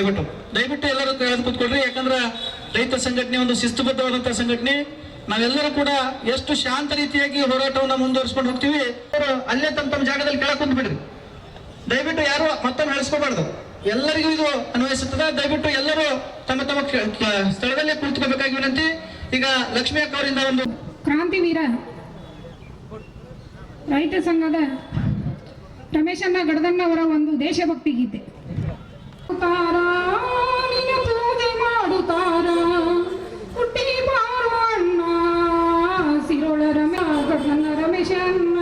ದಯವಿಟ್ಟು ದಯವಿಟ್ಟು ಎಲ್ಲರೂ ಕೇಳದ್ ಕೂತ್ಕೊಳ್ರಿ. ಯಾಕಂದ್ರ ರೈತ ಸಂಘಟನೆ ಒಂದು ಶಿಸ್ತುಬದ್ಧವಾದಂತಹ ಸಂಘಟನೆ. ನಾವೆಲ್ಲರೂ ಕೂಡ ಎಷ್ಟು ಶಾಂತ ರೀತಿಯಾಗಿ ಹೋರಾಟವನ್ನ ಮುಂದುವರಿಸ್ಕೊಂಡು ಹೋಗ್ತೀವಿ, ಅವರು ಅಲ್ಲೇ ತಮ್ಮ ತಮ್ಮ ಜಾಗದಲ್ಲಿ ಕೆಳಗೆ ಬಿಡ್ರಿ. ದಯವಿಟ್ಟು ಯಾರು ಮತ್ತೊಮ್ಮೆ ನಡೆಸ್ಕೋಬಾರ್ದು ಎಲ್ಲರಿಗೂ ಇದು ಅನ್ವಯಿಸುತ್ತದೆ. ದಯವಿಟ್ಟು ಎಲ್ಲರೂ ತಮ್ಮ ತಮ್ಮ ಸ್ಥಳದಲ್ಲೇ ಕುಳಿತುಕೋಬೇಕಾಗಿ ವಿನಂತಿ. ಈಗ ಲಕ್ಷ್ಮೀ ಅಕ್ಕ ಅವರಿಂದ ಒಂದು ಕ್ರಾಂತಿವೀರ ರೈತ ಸಂಘದ ರಮೇಶಣ್ಣ ಗಡದಣ್ಣವರ ಒಂದು ದೇಶಭಕ್ತಿ ಗೀತೆ. ಹುಟ್ಟಿ ಬಾರೋ ಅಣ್ಣ ಸಿರೋಳ ರಮೇಶ ರಮೇಶ ರಮೇಶಣ್ಣ.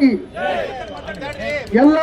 ಮಾತಾ ಎಲ್ಲ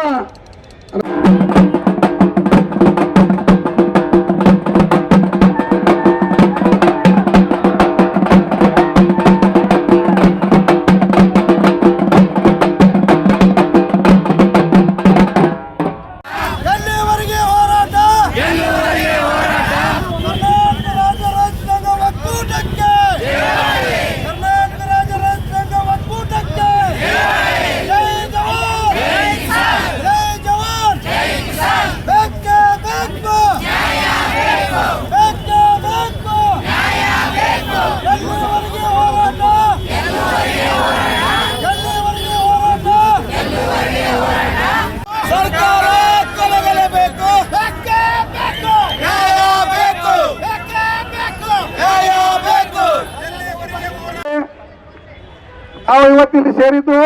ನಾವು ಇವತ್ತಿಲ್ಲಿ ಸೇರಿದ್ದು,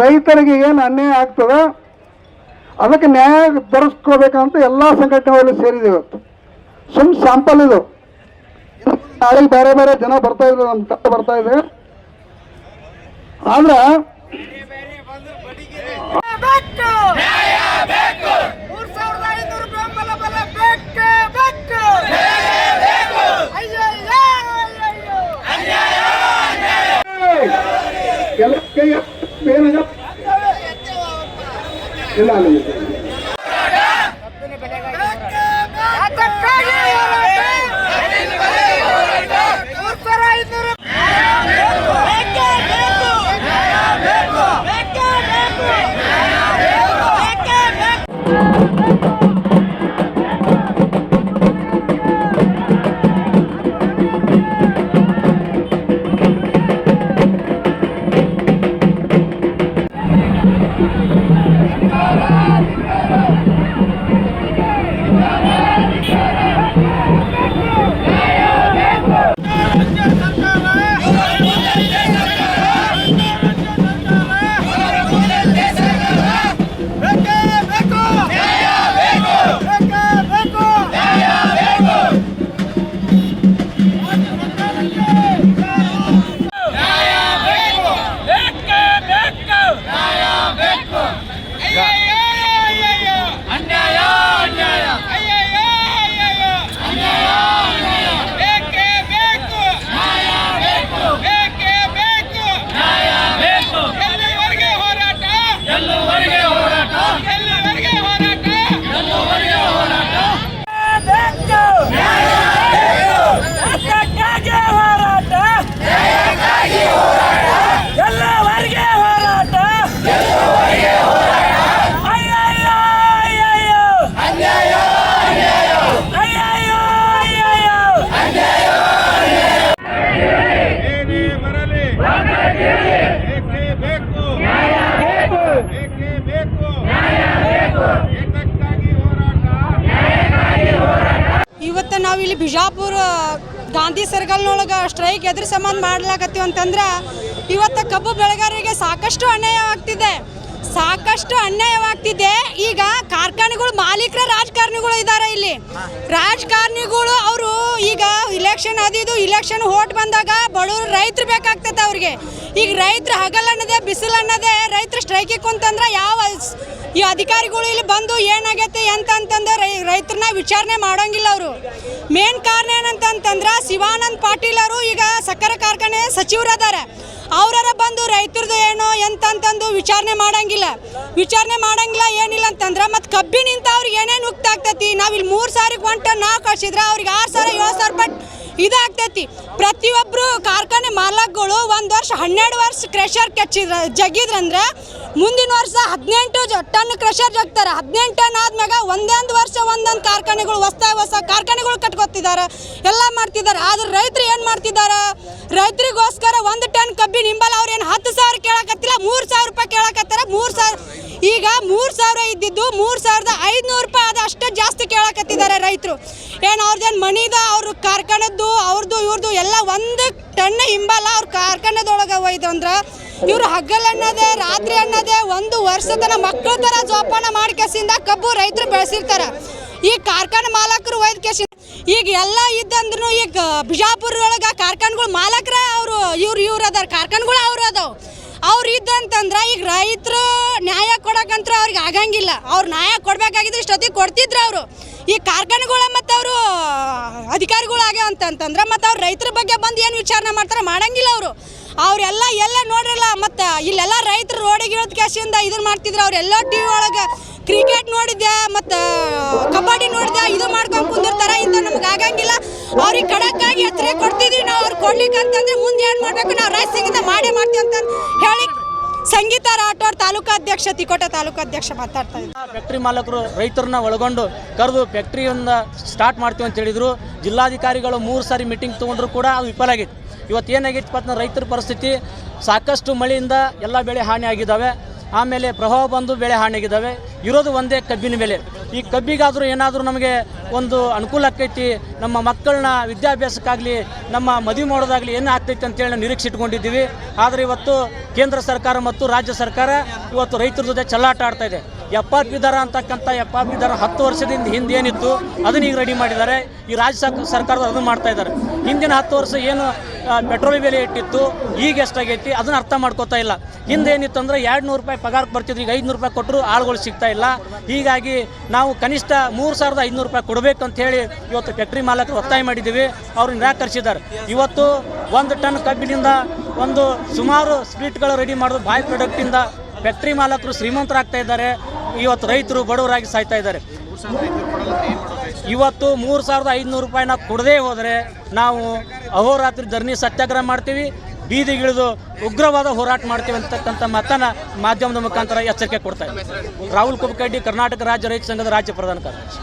ರೈತರಿಗೆ ಏನು ಅನ್ಯಾಯ ಆಗ್ತದ, ಅದಕ್ಕೆ ನ್ಯಾಯ ದೊರಸ್ಕೋಬೇಕಂತ ಎಲ್ಲ ಸಂಘಟನೆಗಳಲ್ಲಿ ಸೇರಿದೆ ಇವತ್ತು. ಸುಮ್ ಸ್ಯಾಂಪಲ್ ಇದು. ಇದು ನಾಳೆ ಬೇರೆ ಬೇರೆ ಜನ ಬರ್ತಾ ಇದ್ರು ನಮ್ಮ ತಂಡ ಬರ್ತಾ ಇದೆ. ಆದ್ರ ಇಲ್ಲ ಇವತ್ತು ನಾವು ಇಲ್ಲಿ ಬಿಜಾಪುರ ಗಾಂಧಿ ಸರ್ಕಲ್ನೊಳಗೆ ಸ್ಟ್ರೈಕ್ ಎದುರು ಸಂಬಂಧ ಮಾಡ್ಲಾಕತ್ತೀವಿ ಅಂತಂದ್ರೆ ಇವತ್ತು ಕಬ್ಬು ಬೆಳೆಗಾರರಿಗೆ ಸಾಕಷ್ಟು ಅನ್ಯಾಯವಾಗ್ತಿದೆ. ಸಾಕಷ್ಟು ಅನ್ಯಾಯವಾಗ್ತಿದೆ. ಈಗ ಕಾರ್ಖಾನೆಗಳು ಮಾಲೀಕರ ರಾಜಕಾರಣಿಗಳು ಇದ್ದಾರೆ ಇಲ್ಲಿ. ರಾಜಕಾರಣಿಗಳು ಅವರು ಈಗ ಇಲೆಕ್ಷನ್ ಅದಿದು ಇಲೆಕ್ಷನ್ ಓಟ್ ಬಂದಾಗ ಬಡವರು ರೈತರು ಬೇಕಾಗ್ತೈತೆ ಅವ್ರಿಗೆ. ಈಗ ರೈತರು ಹಗಲನ್ನದೇ ಬಿಸಿಲು ಅನ್ನದೇ ರೈತರು ಸ್ಟ್ರೈಕಿಗೆ ಕುಂತಂದ್ರೆ ಯಾವ ಈ ಅಧಿಕಾರಿಗಳು ಇಲ್ಲಿ ಬಂದು ಏನಾಗೈತೆ ಅಂತ ಅಂತಂದ್ರೆ ರೈ ರೈತರನ್ನ ವಿಚಾರಣೆ ಮಾಡೋಂಗಿಲ್ಲ ಅವರು. ಮೇನ್ ಕಾರಣ ಏನಂತಂತಂದ್ರೆ ಶಿವಾನಂದ್ ಪಾಟೀಲ್ ಅವರು ಈಗ ಸಕ್ಕರೆ ಕಾರ್ಖಾನೆ ಸಚಿವರದಾರ. ಅವರ ಬಂದು ರೈತರದು ಏನು ಎಂತಂತಂದು ವಿಚಾರಣೆ ಮಾಡೋಂಗಿಲ್ಲ. ವಿಚಾರಣೆ ಮಾಡಂಗಿಲ್ಲ, ಏನಿಲ್ಲ ಅಂತಂದ್ರೆ ಮತ್ತು ಕಬ್ಬಿನಿಂದ ಅವ್ರಿಗೆ ಏನೇನು ಉಕ್ತಾಗ್ತೈತಿ? ನಾವು ಇಲ್ಲಿ ಮೂರು ಸಾವಿರಕ್ಕೆ ಒಂಟ ನಾವು ಕಳ್ಸಿದ್ರೆ, ಅವ್ರಿಗೆ ಆರು ಸಾವಿರ ಏಳು ಸಾವಿರ ರೂಪಾಯಿ ಇದಾಗ್ತೈತಿ. ಪ್ರತಿಯೊಬ್ಬರು ಕಾರ್ಖಾನೆ ಮಾಲಕ್ಗಳು ಒಂದು ವರ್ಷ, ಹನ್ನೆರಡು ವರ್ಷ ಕ್ರೆಷರ್ ಕೆಚ್ಚಿದ್ರ ಜಗಿದ್ರಂದ್ರೆ ಮುಂದಿನ ವರ್ಷ ಹದಿನೆಂಟು ಟನ್ ಕ್ರೆಷರ್ ಜಗ್ತಾರೆ. ಹದಿನೆಂಟು ಟನ್ ಆದ್ಮ್ಯಾಗ ಒಂದೊಂದು ವರ್ಷ ಒಂದೊಂದು ಕಾರ್ಖಾನೆಗಳು ಹೊಸ ಹೊಸ ಕಾರ್ಖಾನೆಗಳು ಕಟ್ಕೊತಿದ್ದಾರೆ. ಎಲ್ಲ ಮಾಡ್ತಿದ್ದಾರೆ. ಆದ್ರೆ ರೈತರು ಏನು ಮಾಡ್ತಿದ್ದಾರೆ? ರೈತರಿಗೋಸ್ಕರ ಒಂದು ಟನ್ ಕಬ್ಬಿ ನಿಂಬಲ್ಲ ಅವ್ರು ಏನು ಹತ್ತು ಸಾವಿರ ಕೇಳಕತ್ತಿಲ್ಲ, ಮೂರು ಸಾವಿರ ರೂಪಾಯಿ ಕೇಳಕತ್ತಾರ. ಮೂರು ಸಾವಿರ ಈಗ ಮೂರು ಸಾವಿರ ಇದ್ದಿದ್ದು ಮೂರು ಸಾವಿರದ ಐದುನೂರು ರೂಪಾಯಿ ಅದು ಅಷ್ಟು ಜಾಸ್ತಿ ಕೇಳಕತ್ತಿದ್ದಾರೆ ರೈತರು. ಏನು ಅವ್ರದ್ದೇನು ಮನಿದ, ಅವ್ರ ಕಾರ್ಖಾನದ್ದು ಅವ್ರದ್ದು ಇವ್ರದ್ದು ಎಲ್ಲ ಒಂದು ಟನ್ ಹಿಂಬಲ್ಲ ಅವ್ರ ಕಾರ್ಖಾನೆದೊಳಗೆ ಒಯ್ದು ಅಂದ್ರೆ ಇವರು ಅನ್ನೋದೇ, ರಾತ್ರಿ ಅನ್ನೋದೇ, ಒಂದು ವರ್ಷದನ ಮಕ್ಕಳ ಥರ ಜೋಪಾನ ಮಾಡ್ಕೆಸಿಂದ ಕಬ್ಬು ರೈತರು ಬೆಳೆಸಿರ್ತಾರೆ. ಈ ಕಾರ್ಖಾನೆ ಮಾಲಕರು ಒಯ್ದು ಕೆಸಿ ಈಗ ಎಲ್ಲ ಇದ್ದಂದ್ರೂ ಈಗ ಬಿಜಾಪುರ ಒಳಗೆ ಕಾರ್ಖಾನೆಗಳು ಮಾಲಕರ ಅವರು, ಇವ್ರು ಇವ್ರು ಅದಾರ. ಕಾರ್ಖಾನೆಗಳು ಅವ್ರು ಅದಾವ. ಅವ್ರು ಇದ್ದಂತಂದ್ರೆ ಈಗ ರೈತರು ನ್ಯಾಯ ಕೊಡಕಂತ್ರ ಅವ್ರಿಗೆ ಆಗಂಗಿಲ್ಲ. ಅವ್ರು ನ್ಯಾಯ ಕೊಡ್ಬೇಕಾಗಿದ್ರೆ ಇಷ್ಟೊತ್ತಿಗೆ ಕೊಡ್ತಿದ್ರು ಅವರು. ಈ ಕಾರ್ಖಾನೆಗಳ ಮತ್ತು ಅವರು, ಅಧಿಕಾರಿಗಳು ಆಗ್ಯಾವ ಅಂತಂತಂದ್ರೆ ಮತ್ತು ಅವ್ರು ರೈತರ ಬಗ್ಗೆ ಬಂದು ಏನು ವಿಚಾರಣೆ ಮಾಡ್ತಾರೆ ಮಾಡಂಗಿಲ್ಲ ಅವರು. ಅವರೆಲ್ಲ ಎಲ್ಲ ನೋಡಿರಲ್ಲ, ಮತ್ತು ಇಲ್ಲೆಲ್ಲ ರೈತರು ರೋಡಿಗೆ ಇಳಿದ ಕ್ಯಾಶಿಂದ ಇದನ್ನ ಮಾಡ್ತಿದ್ರು. ಅವರೆಲ್ಲ ಟಿ ವಿ ಒಳಗೆ ಕ್ರಿಕೆಟ್ ನೋಡಿದ್ಯಾ ಮತ್ತು ಕಬಡ್ಡಿ ನೋಡಿದ್ಯಾ? ಇದು ಮಾಡ್ಕೊಂಡು ಕುಂದಿರ್ತಾರ ಇಂಥ ನಮ್ಗೆ ಆಗಂಗಿಲ್ಲ. ಅವ್ರಿಗೆ ಕಡಕ್ಕಾಗಿ ಎತ್ತರೆ ಕೊಡ್ತಿದ್ವಿ ನಾವು ಅವ್ರು ಕೊಡ್ಲಿಕ್ಕೆ ಅಂತಂದ್ರೆ ಮುಂದೆ ಏನು ಮಾಡಬೇಕು? ನಾವು ರೈತ ಸಂಗೀತ ಮಾಡೇ ಮಾಡ್ತೀವಿ ಅಂತ ಹೇಳಿ ಸಂಗೀತ ರಾಠೋರ್ ತಾಲೂಕು ಅಧ್ಯಕ್ಷ, ತಿಕೋಟ ತಾಲೂಕು ಅಧ್ಯಕ್ಷ ಮಾತಾಡ್ತಾ ಇದ್ದಾರೆ. ಫ್ಯಾಕ್ಟ್ರಿ ಮಾಲಕರು ರೈತರನ್ನ ಒಳಗೊಂಡು ಕರೆದು ಫ್ಯಾಕ್ಟ್ರಿಯಿಂದ ಸ್ಟಾರ್ಟ್ ಮಾಡ್ತೀವಿ ಅಂತ ಹೇಳಿದ್ರು. ಜಿಲ್ಲಾಧಿಕಾರಿಗಳು ಮೂರು ಸಾರಿ ಮೀಟಿಂಗ್ ತೊಗೊಂಡ್ರು ಕೂಡ ಅದು ವಿಫಲ ಆಗಿತ್ತು. ಇವತ್ತು ಏನಾಗಿತ್ತು ರೈತರ ಪರಿಸ್ಥಿತಿ? ಸಾಕಷ್ಟು ಮಳೆಯಿಂದ ಎಲ್ಲ ಬೆಳೆ ಹಾನಿ ಆಗಿದ್ದಾವೆ. ಆಮೇಲೆ ಪ್ರಭಾವ ಬಂದು ಬೆಳೆ ಹಾನಿಯಾಗಿದ್ದಾವೆ ಇರೋದು ಒಂದೇ ಕಬ್ಬಿನ ಬೆಲೆ ಈ ಕಬ್ಬಿಗಾದರೂ ಏನಾದರೂ ನಮಗೆ ಒಂದು ಅನುಕೂಲ ಆಕೈತಿ, ನಮ್ಮ ಮಕ್ಕಳನ್ನ ವಿದ್ಯಾಭ್ಯಾಸಕ್ಕಾಗಲಿ, ನಮ್ಮ ಮದುವೆ ಮಾಡೋದಾಗಲಿ ಏನು ಆಗ್ತೈತಿ ಅಂತೇಳಿ ನಾವು ನಿರೀಕ್ಷೆ ಇಟ್ಕೊಂಡಿದ್ದೀವಿ ಆದರೆ ಇವತ್ತು ಕೇಂದ್ರ ಸರ್ಕಾರ ಮತ್ತು ರಾಜ್ಯ ಸರ್ಕಾರ ಇವತ್ತು ರೈತರ ಜೊತೆ ಚಲ್ಲಾಟ ಆಡ್ತಾ ಇದೆ. ಎಫ್ ಆರ್ ಪಿ ದರ ಅಂತಕ್ಕಂಥ ಎಫ್ ಆರ್ ಪಿ ದರ ಹತ್ತು ವರ್ಷದಿಂದ ಹಿಂದೆ ಏನಿತ್ತು, ಅದನ್ನ ಈಗ ರೆಡಿ ಮಾಡಿದ್ದಾರೆ. ಈ ರಾಜ್ಯ ಸರ್ಕಾರದ ಅದನ್ನು ಮಾಡ್ತಾ ಇದ್ದಾರೆ. ಹಿಂದಿನ ಹತ್ತು ವರ್ಷ ಏನು ಪೆಟ್ರೋಲ್ ಬೆಲೆ ಇಟ್ಟಿತ್ತು, ಈಗ ಎಷ್ಟಾಗೈತಿ, ಅದನ್ನ ಅರ್ಥ ಮಾಡ್ಕೋತಾ ಇಲ್ಲ. ಹಿಂದೆ ಏನಿತ್ತು ಅಂದ್ರೆ ಎರಡು ನೂರು ರೂಪಾಯಿ ಪಗಾರಕ್ಕೆ ಬರ್ತಿದ್ರು, ಈಗ ಐದುನೂರು ರೂಪಾಯಿ ಕೊಟ್ಟರು ಆಳುಗಳು ಸಿಗ್ತಾ ಇಲ್ಲ. ಹೀಗಾಗಿ ನಾವು ಕನಿಷ್ಠ ಮೂರು ಸಾವಿರದ ಐದುನೂರು ರೂಪಾಯಿ ಕೊಡಬೇಕು ಅಂತ ಹೇಳಿ ಇವತ್ತು ಫ್ಯಾಕ್ಟ್ರಿ ಮಾಲಕರು ಒತ್ತಾಯ ಮಾಡಿದ್ದೀವಿ. ಅವ್ರು ನಿರಾಕರಿಸಿದ್ದಾರೆ. ಇವತ್ತು ಒಂದು ಟನ್ ಕಬ್ಬಿನಿಂದ ಒಂದು ಸುಮಾರು ಸ್ವೀಟ್ಗಳು ರೆಡಿ ಮಾಡೋದು ಬಾಯ್ ಪ್ರಾಡಕ್ಟಿಂದ ಫ್ಯಾಕ್ಟ್ರಿ ಮಾಲಕರು ಶ್ರೀಮಂತರಾಗ್ತಾ ಇದ್ದಾರೆ. ಇವತ್ತು ರೈತರು ಬಡವರಾಗಿ ಸಾಯ್ತಾ ಇದ್ದಾರೆ. ಇವತ್ತು ಮೂರು ಸಾವಿರದ ಐದುನೂರು ರೂಪಾಯಿನ ಕೊಡದೇ ಹೋದರೆ ನಾವು ಅಹೋರಾತ್ರಿ ಧರಣಿ ಸತ್ಯಾಗ್ರಹ ಮಾಡ್ತೀವಿ. ಬೀದಿಗಿಳಿದು ಉಗ್ರವಾದ ಹೋರಾಟ ಮಾಡ್ತೀವಿ ಅಂತಕ್ಕಂಥ ಮಾತನ್ನ ಮಾಧ್ಯಮದ ಮುಖಾಂತರ ಎಚ್ಚರಿಕೆ ಕೊಡ್ತಾ ಇದ್ದೀವಿ ರಾಹುಲ್ ಕುಬಕಡ್ಡಿ ಕರ್ನಾಟಕ ರಾಜ್ಯ ರೈತ ಸಂಘದ ರಾಜ್ಯ ಪ್ರಧಾನ ಕಾರ್ಯದರ್ಶಿ.